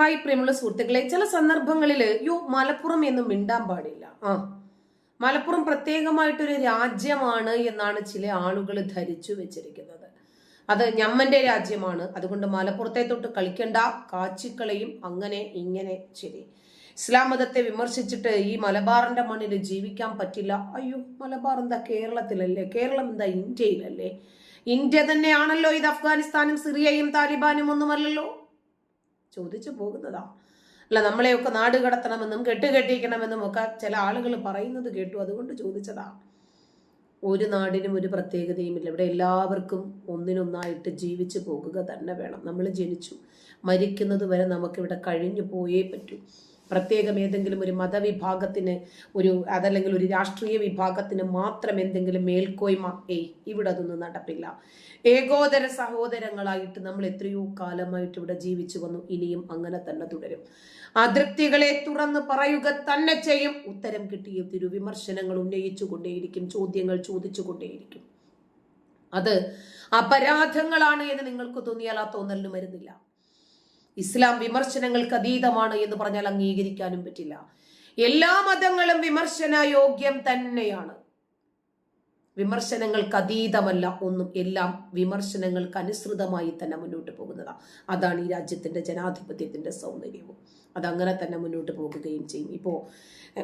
Hi പ്രിയമുള്ള സുഹൃത്തുക്കളെ. ചില സന്ദർഭങ്ങളിൽ യോ മലപ്പുറം എന്ന് മിണ്ടാൻ പാടില്ല. ആ മലപ്പുറം പ്രത്യേകമായിട്ടൊരു രാജ്യമാണ് എന്നാണ് ചില ആളുകൾ ധരിച്ചു വെച്ചിരിക്കുന്നത്. അത് ഞമ്മന്റെ രാജ്യമാണ്. അതുകൊണ്ട് മലപ്പുറത്തെ തൊട്ട് കളിക്കണ്ട കാച്ചിക്കളയും അങ്ങനെ ഇങ്ങനെ ശരി ഇസ്ലാം മതത്തെ വിമർശിച്ചിട്ട് ഈ മലബാറിന്റെ മണ്ണിൽ ജീവിക്കാൻ പറ്റില്ല. അയ്യോ മലബാർ എന്താ കേരളത്തിലല്ലേ? കേരളം എന്താ ഇന്ത്യയിലല്ലേ? ഇന്ത്യ തന്നെയാണല്ലോ ഇത് അഫ്ഗാനിസ്ഥാനും സിറിയയും താലിബാനും ഒന്നുമല്ലല്ലോ. ചോദിച്ചു പോകുന്നതാ. അല്ല നമ്മളെയൊക്കെ നാട് കടത്തണമെന്നും കെട്ടുകെട്ടിക്കണമെന്നും ഒക്കെ ചില ആളുകൾ പറയുന്നത് കേട്ടു. അതുകൊണ്ട് ചോദിച്ചതാണ് ഒരു നാടിനും ഒരു പ്രത്യേകതയുമില്ല ഇവിടെ എല്ലാവർക്കും ഒന്നിനൊന്നായിട്ട് ജീവിച്ചു പോകുക തന്നെ വേണം. നമ്മൾ ജനിച്ചു. മരിക്കുന്നത് വരെ നമുക്കിവിടെ കഴിഞ്ഞു പോയേ പറ്റൂ. പ്രത്യേകം ഏതെങ്കിലും ഒരു മതവിഭാഗത്തിന് ഒരു അതല്ലെങ്കിൽ ഒരു രാഷ്ട്രീയ വിഭാഗത്തിന് മാത്രം എന്തെങ്കിലും മേൽക്കോയ്മ ഏയ് ഇവിടെ അതൊന്നും നടപ്പില്ല. ഏകോദര സഹോദരങ്ങളായിട്ട് നമ്മൾ എത്രയോ കാലമായിട്ട് ഇവിടെ ജീവിച്ചു വന്നു ഇനിയും അങ്ങനെ തന്നെ തുടരും. അതൃപ്തികളെ തുറന്ന് പറയുക തന്നെ ചെയ്യും. ഉത്തരം കിട്ടിയ തിരു വിമർശനങ്ങൾ ഉന്നയിച്ചു കൊണ്ടേയിരിക്കും ചോദ്യങ്ങൾ ചോദിച്ചു കൊണ്ടേയിരിക്കും അത് അപരാധങ്ങളാണ് എന്ന് നിങ്ങൾക്ക് തോന്നിയാൽ ആ തോന്നലിന് വരുന്നില്ല ഇസ്ലാം വിമർശനങ്ങൾക്ക് അതീതമാണ് എന്ന് പറഞ്ഞാൽ അംഗീകരിക്കാനും പറ്റില്ല. എല്ലാ മതങ്ങളും വിമർശന യോഗ്യം തന്നെയാണ്. വിമർശനങ്ങൾക്ക് അതീതമല്ല ഒന്നും എല്ലാം വിമർശനങ്ങൾക്ക് അനുസൃതമായി തന്നെ മുന്നോട്ട് പോകുന്നതാണ് അതാണ് ഈ രാജ്യത്തിന്റെ ജനാധിപത്യത്തിന്റെ സൗന്ദര്യവും. അതങ്ങനെ തന്നെ മുന്നോട്ട് പോകുകയും ചെയ്യും. ഇപ്പോൾ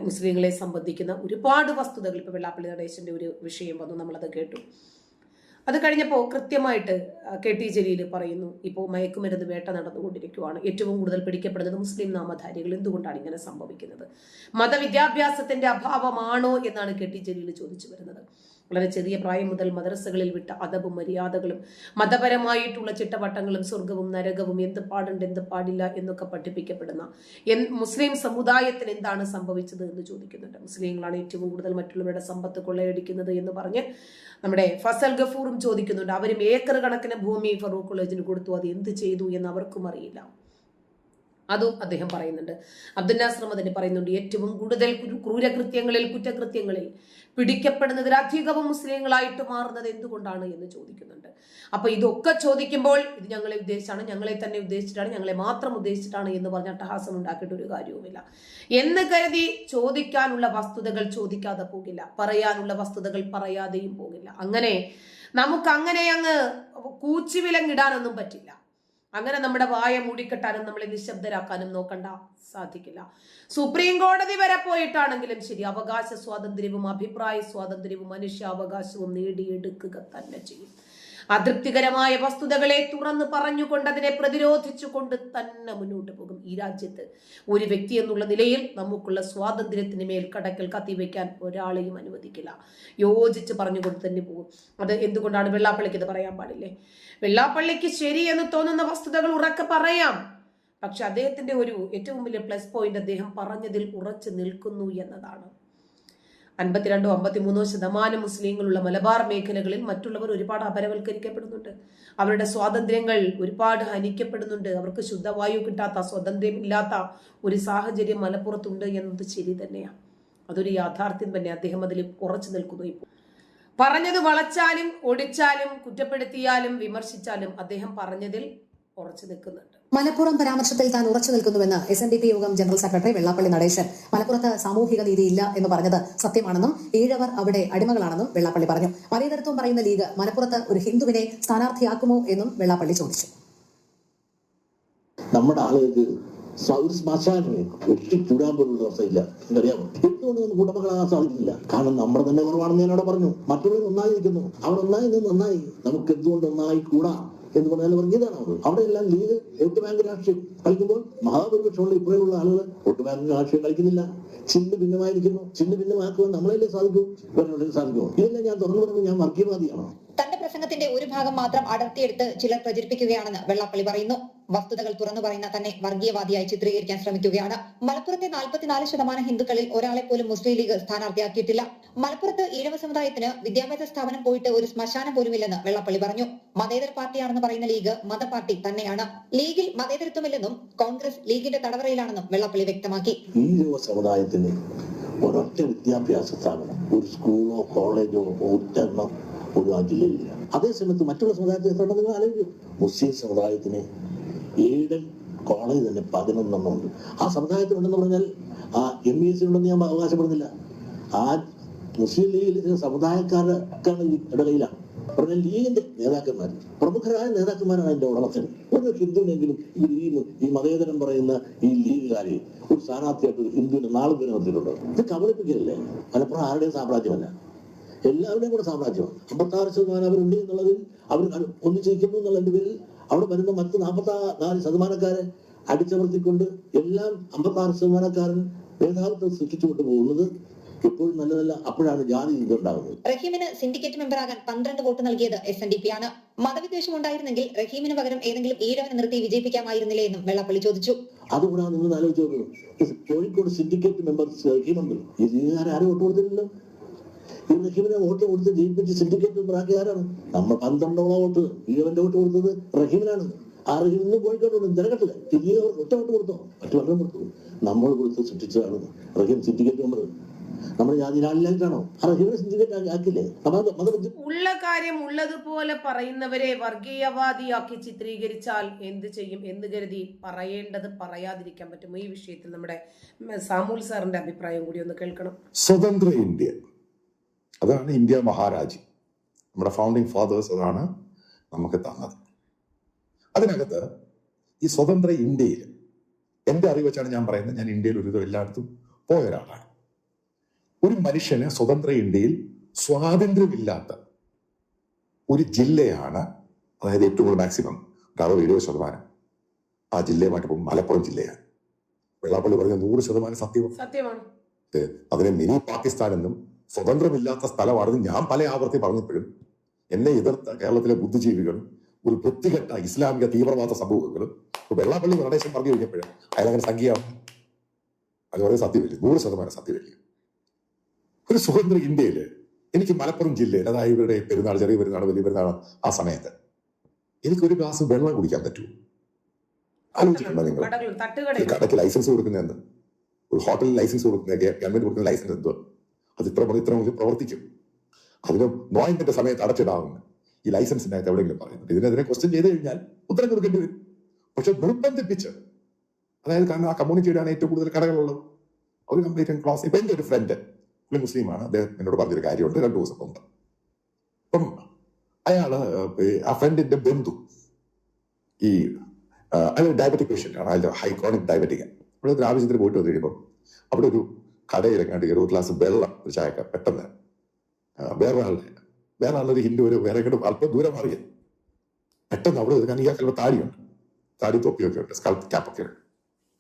മുസ്ലിങ്ങളെ സംബന്ധിക്കുന്ന ഒരുപാട് വസ്തുതകൾ ഇപ്പോൾ വെള്ളാപ്പള്ളി നടേശന്റെ ഒരു വിഷയം വന്നു നമ്മളത് കേട്ടു. അത് കഴിഞ്ഞപ്പോൾ കൃത്യമായിട്ട് കെ ടി ജലീൽ പറയുന്നു ഇപ്പോൾ മയക്കുമരുന്ന് വേട്ട നടന്നുകൊണ്ടിരിക്കുകയാണ് ഏറ്റവും കൂടുതൽ പിടിക്കപ്പെടുന്നത് മുസ്ലിം നാമധാരികൾ എന്തുകൊണ്ടാണ് ഇങ്ങനെ സംഭവിക്കുന്നത്? മതവിദ്യാഭ്യാസത്തിന്റെ അഭാവമാണോ? എന്നാണ് കെ ടി ജലീൽ ചോദിച്ചു വരുന്നത്. വളരെ ചെറിയ പ്രായം മുതൽ മദ്രസകളിൽ വിട്ട അതവും മര്യാദകളും മതപരമായിട്ടുള്ള ചിട്ടവട്ടങ്ങളും സ്വർഗവും നരകവും എന്ത് പാടുണ്ട് എന്ത് പാടില്ല എന്നൊക്കെ പഠിപ്പിക്കപ്പെടുന്ന മുസ്ലിം സമുദായത്തിന് എന്താണ് സംഭവിച്ചത് എന്ന് ചോദിക്കുന്നുണ്ട്. മുസ്ലിങ്ങളാണ് ഏറ്റവും കൂടുതൽ മറ്റുള്ളവരുടെ സമ്പത്ത് കൊള്ളയടിക്കുന്നത് എന്ന് പറഞ്ഞ് നമ്മുടെ ഫസൽ ഗഫൂറും ചോദിക്കുന്നുണ്ട്. അവരും ഏക്കർ കണക്കിന് ഭൂമി ഫറൂഖ് കോളേജിന് കൊടുത്തു. അത് എന്ത് ചെയ്തു എന്ന് അവർക്കും അറിയില്ല. അതും അദ്ദേഹം പറയുന്നുണ്ട്. അബ്ദുൽ മദനി പറയുന്നുണ്ട് ഏറ്റവും കൂടുതൽ ക്രൂരകൃത്യങ്ങളിൽ കുറ്റകൃത്യങ്ങളിൽ പിടിക്കപ്പെടുന്നതിൽ അധികവും മുസ്ലിങ്ങളായിട്ട് മാറുന്നത് എന്തുകൊണ്ടാണ് എന്ന് ചോദിക്കുന്നുണ്ട്. അപ്പൊ ഇതൊക്കെ ചോദിക്കുമ്പോൾ ഇത് ഞങ്ങളെ ഉദ്ദേശിച്ചാണ് ഞങ്ങളെ തന്നെ ഉദ്ദേശിച്ചിട്ടാണ് ഞങ്ങളെ മാത്രം ഉദ്ദേശിച്ചിട്ടാണ് എന്ന് പറഞ്ഞ അട്ടഹാസം ഉണ്ടാക്കിയിട്ട് ഒരു കാര്യവുമില്ല. എന്ന് കരുതി ചോദിക്കാനുള്ള വസ്തുതകൾ ചോദിക്കാതെ പോകില്ല. പറയാനുള്ള വസ്തുതകൾ പറയാതെയും പോകില്ല. അങ്ങനെ നമുക്ക് അങ്ങനെ അങ്ങ് കൂച്ചുവിലങ്ങിടാനൊന്നും പറ്റില്ല. അങ്ങനെ നമ്മുടെ വായ മൂടിക്കെട്ടാനും നമ്മളെ നിശബ്ദരാക്കാനും നോക്കണ്ട സാധിക്കില്ല. സുപ്രീം കോടതി വരെ പോയിട്ടാണെങ്കിലും ശരി അവകാശ സ്വാതന്ത്ര്യവും അഭിപ്രായ സ്വാതന്ത്ര്യവും മനുഷ്യാവകാശവും നേടിയെടുക്കുക തന്നെ ചെയ്യും. അതൃപ്തികരമായ വസ്തുതകളെ തുറന്ന് പറഞ്ഞുകൊണ്ട് അതിനെ പ്രതിരോധിച്ചുകൊണ്ട് തന്നെ മുന്നോട്ട് പോകും ഈ രാജ്യത്ത്. ഒരു വ്യക്തി എന്നുള്ള നിലയിൽ നമുക്കുള്ള സ്വാതന്ത്ര്യത്തിന് മേൽ കടക്കൽ കത്തിവെക്കാൻ ഒരാളെയും അനുവദിക്കില്ല. യോജിച്ച് പറഞ്ഞുകൊണ്ട് തന്നെ പോകും. അത് എന്തുകൊണ്ടാണ് വെള്ളാപ്പള്ളിക്ക് ഇത് പറയാൻ പാടില്ലേ? വെള്ളാപ്പള്ളിക്ക് ശരി എന്ന് തോന്നുന്ന വസ്തുതകൾ ഉറക്കെ പറയാം. പക്ഷെ അദ്ദേഹത്തിന്റെ ഒരു ഏറ്റവും വലിയ പ്ലസ് പോയിന്റ് അദ്ദേഹം പറഞ്ഞതിൽ ഉറച്ചു നിൽക്കുന്നു എന്നതാണ്. അൻപത്തിരണ്ടോ അമ്പത്തിമൂന്നോ ശതമാനം മുസ്ലിങ്ങളുള്ള മലബാർ മേഖലകളിൽ മറ്റുള്ളവർ ഒരുപാട് അപരവൽക്കരിക്കപ്പെടുന്നുണ്ട്. അവരുടെ സ്വാതന്ത്ര്യങ്ങൾ ഒരുപാട് ഹനിക്കപ്പെടുന്നുണ്ട്. അവർക്ക് ശുദ്ധവായു കിട്ടാത്ത സ്വാതന്ത്ര്യം ഇല്ലാത്ത ഒരു സാഹചര്യം മലപ്പുറത്തുണ്ട് എന്നത് ശരി തന്നെയാണ് അതൊരു യാഥാർത്ഥ്യം തന്നെ. അദ്ദേഹം അതിൽ ഉറച്ചു നിൽക്കുന്നു ഇപ്പോൾ. പറഞ്ഞത് വളച്ചാലും ഒടിച്ചാലും കുറ്റപ്പെടുത്തിയാലും വിമർശിച്ചാലും അദ്ദേഹം പറഞ്ഞതിൽ ഉറച്ചു നിൽക്കുന്നുണ്ട്. മലപ്പുറം പരാമർശത്തിൽ താൻ ഉറച്ചു നിൽക്കുന്നുവെന്ന് S N D P Yogam general secretary Vellappally Natesan മലപ്പുറത്ത് സാമൂഹിക നീതിയില്ല എന്ന് പറഞ്ഞത് സത്യമാണെന്നും ഈഴവർ അവിടെ അടിമകളാണെന്നും വെള്ളാപ്പള്ളി പറഞ്ഞു. മതേതരത്വം പറയുന്ന ലീഗ് മലപ്പുറത്ത് ഒരു ഹിന്ദുവിനെ സ്ഥാനാർത്ഥിയാക്കുമോ എന്നും വെള്ളാപ്പള്ളി ചോദിച്ചു. നമ്മുടെ ആളുകൾക്ക് ഒരു ശ്മശാനമേ ഒട്ടി ചൂടാൻ പോലുള്ള അവസ്ഥയില്ല. എനിക്കറിയാമോ എന്തുകൊണ്ട് നമുക്ക് ഉടമകളാകാൻ സാധിക്കില്ല. കാരണം നമ്മുടെ തന്നെ കുറവാണെന്ന് ഞാനവിടെ പറഞ്ഞു. മറ്റുള്ളവർ ഒന്നായി നിൽക്കുന്നു അവിടെ ഒന്നായി നിന്ന് നന്നായി. നമുക്ക് എന്തുകൊണ്ട് ഒന്നായി കൂടാ? എന്ന് പറഞ്ഞാൽ പറഞ്ഞതാണ് അവർ അവിടെ എല്ലാം ലീഗ് വോട്ട് ബാങ്ക് രാഷ്ട്രീയം കളിക്കുമ്പോൾ മഹാഭൂരിപക്ഷമുള്ള ഇപ്പോഴുള്ള ആളുകൾ വോട്ട് ബാങ്ക് രാഷ്ട്രീയം കളിക്കുന്നില്ല. ചിന്ത ഭിന്നമായിരിക്കുന്നു. ചിന്ത ഭിന്നമാക്കുവാൻ നമ്മളല്ലേ സാധിക്കൂ? സാധിക്കും ഇതെല്ലാം ഞാൻ തുറന്നു പറഞ്ഞു ഞാൻ വർഗീയവാദിയാണോ പ്രസംഗത്തിന്റെ ഒരു ഭാഗം മാത്രം അടർത്തിയെടുത്ത് ചിലർ പ്രചരിപ്പിക്കുകയാണെന്ന് വെള്ളാപ്പള്ളി പറയുന്നു. വസ്തുതകൾ തുറന്നു പറയുന്ന തന്നെ വർഗീയവാദിയായി ചിത്രീകരിക്കാൻ ശ്രമിക്കുകയാണ്. മലപ്പുറത്തെ നാൽപ്പത്തിനാല് ശതമാനം ഹിന്ദുക്കളിൽ ഒരാളെ പോലും മുസ്ലിം ലീഗ് സ്ഥാനാർത്ഥിയാക്കിയിട്ടില്ല. മലപ്പുറത്ത് ഈഴവ സമുദായത്തിന് വിദ്യാഭ്യാസ സ്ഥാപനം പോയിട്ട് ഒരു ശ്മശാനം പോലുമില്ലെന്ന് വെള്ളാപ്പള്ളി പറഞ്ഞു. മതേതര പാർട്ടിയാണെന്ന് പറയുന്ന ലീഗ് മതപാർട്ടി തന്നെയാണ്. ലീഗിൽ മതേതരത്വമില്ലെന്നും കോൺഗ്രസ് ലീഗിന്റെ തടവറയിലാണെന്നും വെള്ളാപ്പള്ളി വ്യക്തമാക്കി. ഈഴവ സമുദായത്തിന് ഒരൊറ്റ വിദ്യാഭ്യാസ സ്ഥാപനം ഒരു സ്കൂളോ കോളേജോ ഒറ്റെണ്ണം ഒരു ആ ജില്ലയിലില്ല അതേസമയത്ത് മറ്റുള്ള സമുദായത്തെ എത്ര നിങ്ങൾ ആലോചിക്കും? മുസ്ലിം സമുദായത്തിന് ഏഴൻ കോളേജ് തന്നെ പതിനൊന്നെണ്ണം ഉണ്ട് ആ സമുദായത്തിനുണ്ടെന്ന് പറഞ്ഞാൽ ആ എം ബി എസ് ഉണ്ടെന്ന് ഞാൻ അവകാശപ്പെടുന്നില്ല. ആ മുസ്ലിം സമുദായക്കാരക്കാണ് സമുദായക്കാരൊക്കെയാണ് കയ്യിലാണ്. പറഞ്ഞാൽ ലീഗിന്റെ നേതാക്കന്മാർ പ്രമുഖരായ നേതാക്കന്മാരാണ് അതിന്റെ ഉടമസ്ഥൻ. ഒരു ഹിന്ദുവിനെങ്കിലും ഈ ലീഗ് ഈ മതേതരം പറയുന്ന ഈ ലീഗുകാരെ ഒരു സ്ഥാനാർത്ഥിയായിട്ട് ഹിന്ദുവിന്റെ ഹിന്ദുവിനെ നാളെ നിർത്തിയിട്ടുണ്ട് ഇത് കബളിപ്പിക്കലല്ലേ? മലപ്പുറം ആരുടെയും സാമ്രാജ്യമല്ല. എല്ലാവരുടെയും കൂടെ സാമ്രാജ്യമാണ്. അമ്പത്താറ് ശതമാനം അവരുണ്ട് എന്നുള്ളതിൽ അവർ ഒന്നിച്ചിരിക്കുന്നു എന്നുള്ളതിന്റെ പേരിൽ അവിടെ വരുന്ന മറ്റ് നാൽപ്പത്തി നാല് ശതമാനക്കാരെ അടിച്ചമർത്തിക്കൊണ്ട് എല്ലാം അമ്പത്തി ആറ് ശതമാനക്കാരൻ മേധാവിത്വം സൃഷ്ടിച്ചുകൊണ്ട് പോകുന്നത് എപ്പോഴും നല്ലതല്ല അപ്പോഴാണ് ജാതി ഇതുണ്ടാകുന്നത്. റഹീമിന് സിൻഡിക്കേറ്റ് മെമ്പറാകാൻ പന്ത്രണ്ട് വോട്ട് നൽകിയത് എസ് എൻ ഡി പി ആണ്. മതവിദ്വേഷം ഉണ്ടായിരുന്നെങ്കിൽ റഹീമിന് പകരം ഏതെങ്കിലും ഈഴവനെ നിർത്തി വിജയിപ്പിക്കാമായിരുന്നില്ലേ എന്നും വെള്ളാപ്പള്ളി ചോദിച്ചു. അതുകൂടാ നിങ്ങൾ ആലോചിച്ചു കോഴിക്കോട് സിൻഡിക്കേറ്റ് മെമ്പർ ലീഗുകാരെ ആരും വോട്ട് കൊടുത്തില്ലല്ലോ ഈ റഹീമിനെ വോട്ട് കൊടുത്ത് ജയിപ്പിച്ച് സിൻഡിക്കേറ്റ് മെമ്പർ ആക്കിയ ആരാണ്? നമ്മൾ പന്ത്രണ്ടോളം വോട്ട് ഈഴവന്റെ വോട്ട് കൊടുത്തത് റഹീമിനാണ്. ആ റഹീം ഇന്നും കോഴിക്കോട് തിരക്കട്ടില്ല തിരികെ ഒറ്റ വോട്ട് കൊടുത്തോ? മറ്റു പലരും കൊടുത്തു. നമ്മൾ കൊടുത്ത് സൃഷ്ടിച്ചതാണ് റഹീം സിൻഡിക്കേറ്റ് മെമ്പർ നമ്മുടെ ജാതിയിലാളിലായിട്ടാണോ ആ റഹീമിനെ സിൻഡിക്കേറ്റ് ആക്കില്ലേ ഉള്ള കാര്യം ഉള്ളതുപോലെ പറയുന്നവരെ വർഗീയവാദിയാക്കി ചിത്രീകരിച്ചാൽ എന്ത് ചെയ്യും എന്ന് കരുതി പറയേണ്ടത് പറയാതിരിക്കാൻ പറ്റും ഈ വിഷയത്തിൽ നമ്മുടെ സാമൂൽ സാറിന്റെ അഭിപ്രായം കൂടി ഒന്ന് കേൾക്കണം. സ്വതന്ത്ര ഇന്ത്യ. അതാണ് ഇന്ത്യ മഹാരാജ്യം നമ്മുടെ ഫൗണ്ടിങ് ഫാദേഴ്സ് അതാണ് നമുക്ക് തന്നത്. അതിനകത്ത് ഈ സ്വതന്ത്ര ഇന്ത്യയിൽ എന്റെ അറിവ് വെച്ചാണ് ഞാൻ പറയുന്നത്. ഞാൻ ഇന്ത്യയിൽ ഒരുവിധം എല്ലായിടത്തും പോയ ഒരാളാണ്. ഒരു മനുഷ്യന് സ്വതന്ത്ര ഇന്ത്യയിൽ സ്വാതന്ത്ര്യമില്ലാത്ത ഒരു ജില്ലയാണ് അതായത് ഏറ്റവും കൂടുതൽ മാക്സിമം ഒരു അറുപത് എഴുപത് ശതമാനം. ആ ജില്ലയുമായിട്ട് പോകും മലപ്പുറം ജില്ലയാണ്. വെള്ളാപ്പള്ളി പറഞ്ഞ നൂറ് ശതമാനം സത്യം സത്യമാണ്. അതിനെ മിനി പാകിസ്ഥാൻ എന്നും സ്വതന്ത്രമില്ലാത്ത സ്ഥലമാണെന്ന് ഞാൻ പല ആവർത്തി പറഞ്ഞപ്പോഴും എന്നെ എതിർത്ത കേരളത്തിലെ ബുദ്ധിജീവികളും ഒരു വൃത്തികെട്ട ഇസ്ലാമിക തീവ്രവാദ സമൂഹങ്ങളും ഇപ്പൊ വെള്ളാപ്പള്ളി പ്രദേശം പറഞ്ഞു കഴിഞ്ഞപ്പോഴും അയാളങ്ങനെ സംഖ്യയാവും അത് വളരെ സത്യമല്ലേ? നൂറ് ശതമാനം സത്യമല്ലേ? ഒരു സ്വതന്ത്ര ഇന്ത്യയിൽ എനിക്ക് മലപ്പുറം ജില്ലയിൽ അതായത് ഇവരുടെ പെരുന്നാൾ ചെറിയ പെരുന്നാൾ വലിയ പെരുന്നാൾ ആ സമയത്ത് എനിക്ക് ഒരു ഗ്ലാസ് വെള്ളം കുടിക്കാൻ പറ്റുമോ? ആലോചിക്കണ്ട നിങ്ങൾ. കടയ്ക്ക് ലൈസൻസ് കൊടുക്കുന്നതെന്ന് ഒരു ഹോട്ടലിൽ ലൈസൻസ് കൊടുക്കുന്ന ഗവൺമെന്റ് കൊടുക്കുന്ന ലൈസൻസ് എന്തോ അത് ഇത്ര ഇത്ര പ്രവർത്തിക്കും. അതിന് നോയിന്റെ സമയത്ത് അടച്ചിടാവുന്ന ഈ ലൈസൻസിനകത്ത് എവിടെയെങ്കിലും പറയുന്നുണ്ട് ഇതിനെതിരെ ക്വസ്റ്റ്യൻ ചെയ്ത് കഴിഞ്ഞാൽ ഉത്തരം കൊടുക്കേണ്ടി വരും. പക്ഷെ നിർബന്ധിപ്പിച്ച് അതായത് കാരണം ആ കമ്മ്യൂണിറ്റിയിലാണ് ഏറ്റവും കൂടുതൽ കടകളുള്ളത്. ഒരു കംപ്ലീറ്റ് ക്ലാസ് ഇപ്പൊ എന്റെ ഒരു ഫ്രണ്ട് പുള്ളി മുസ്ലിമാണ്. അദ്ദേഹം എന്നോട് പറഞ്ഞൊരു കാര്യമുണ്ട്. രണ്ടു ദിവസം മുമ്പ്. അപ്പം അയാൾ ആ ഫ്രണ്ടിന്റെ ബന്ധു ഈ അയാൾ ഡയബറ്റിക് പേഷ്യന്റ് ആണ്. അയാൾ ഹൈക്രോണിക് ഡയബറ്റിക് അവിടെ ആവശ്യത്തിന് പോയിട്ട് വന്നു കഴിയുമ്പോൾ അവിടെ ഒരു കടയിലെങ്ങാണ്ട് ഒരു ഗ്ലാസ് വെള്ളം ഒരു ചായക്ക പെട്ടെന്ന് വേറെ ആളുടെ വേറെ ആളൊരു ഹിന്ദു ഒരു വേറെ കിട്ടും അല്പം ദൂരം മാറിയ പെട്ടെന്ന് അവിടെ കാരണം ഇയാൾക്ക് താടിയുണ്ട് താടി തൊപ്പിയൊക്കെ ഉണ്ട് സ്കൾപ്പ് ക്യാപ്പൊക്കെ ഉണ്ട്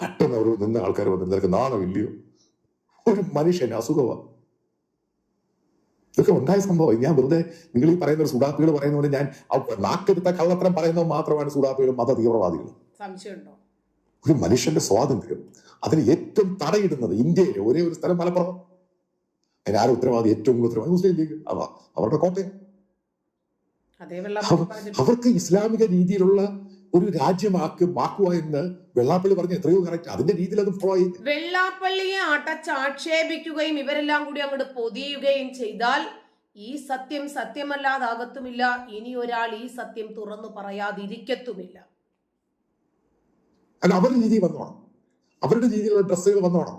പെട്ടെന്ന് അവിടെ നിന്ന ആൾക്കാർ വന്ന് നിനക്ക് നാണം ഇല്ലയോ? ഒരു മനുഷ്യൻ അസുഖമാണ് ഇതൊക്കെ ഉണ്ടായ സംഭവം. ഞാൻ വെറുതെ നിങ്ങൾ ഈ പറയുന്ന ഒരു സുഡാപ്പികൾ പറയുന്നതുകൊണ്ട് ഞാൻ നാക്കെടുത്ത കള്ളത്തരം പറയുന്നത് മാത്രമാണ് സുഡാപ്പികളും മത തീവ്രവാദികളും. സംശയമുണ്ടോ? ഒരു മനുഷ്യന്റെ സ്വാതന്ത്ര്യം അതിന് ഏറ്റവും തടയിടുന്നത് ഇന്ത്യയിലെ ഒരേ ഒരു സ്ഥലം മലപ്പുറം. അതിന് ആരും ഉത്തരവാദി? ഏറ്റവും കൂടുതൽ ഉത്തരവാദി മുസ്ലിം ലീഗ്. അവ അവരുടെ കോട്ടയം. അവർക്ക് ഇസ്ലാമിക രീതിയിലുള്ള ഒരു രാജ്യമാക്ക് മാക്കുക എന്ന് വെള്ളാപ്പള്ളി പറഞ്ഞ എത്രയോ കറക്റ്റ് അതിന്റെ രീതിയിൽ അത് ഫോളോ ചെയ്ത് വെള്ളാപ്പള്ളിയെ അടച്ചാക്ഷേപിക്കുകയും ഇവരെല്ലാം കൂടി അങ്ങോട്ട് പൊതിയുകയും ചെയ്താൽ ഈ സത്യം സത്യമല്ലാതാകത്തുമില്ല. ഇനി ഒരാൾ ഈ സത്യം തുറന്നു പറയാതിരിക്കത്തുമില്ല. അല്ല അവരുടെ രീതി വന്നോണം അവരുടെ രീതിയിലുള്ള ഡ്രസ്സുകൾ വന്നോണം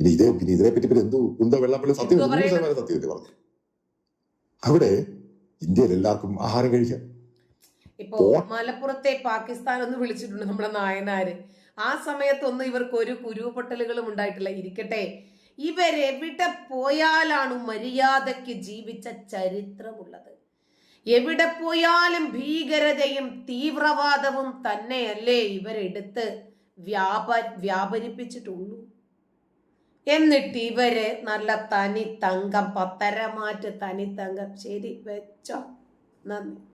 പിന്നെ ഇതേ പിന്നെ ഇതിനെ പറ്റി പിന്നെ എന്തോ ഉണ്ടോ വെള്ളപ്പള്ളി സത്യം നൂറ് ശതമാനം സത്യം പറഞ്ഞു. അവിടെ ഇന്ത്യയിൽ എല്ലാവർക്കും ആഹാരം കഴിക്കാം. ഇപ്പോ മലപ്പുറത്തെ പാകിസ്ഥാൻ ഒന്ന് വിളിച്ചിട്ടുണ്ട് നമ്മുടെ നായനാര്. ആ സമയത്തൊന്നും ഇവർക്ക് ഒരു കുരുപൊട്ടലുകളും ഉണ്ടായിട്ടില്ല. ഇരിക്കട്ടെ. ഇവരെവിടെ പോയാലാണ് മര്യാദയ്ക്ക് ജീവിച്ച ചരിത്രമുള്ളത്? എവിടെ പോയാലും ഭീകരതയും തീവ്രവാദവും തന്നെയല്ലേ ഇവരെടുത്ത് വ്യാപ വ്യാപരിപ്പിച്ചിട്ടുള്ളൂ? എന്നിട്ട് ഇവർ നല്ല തനി തങ്കം പത്തരമാറ്റ് തനി തങ്കം ശരി വെച്ചോ. നന്ദി.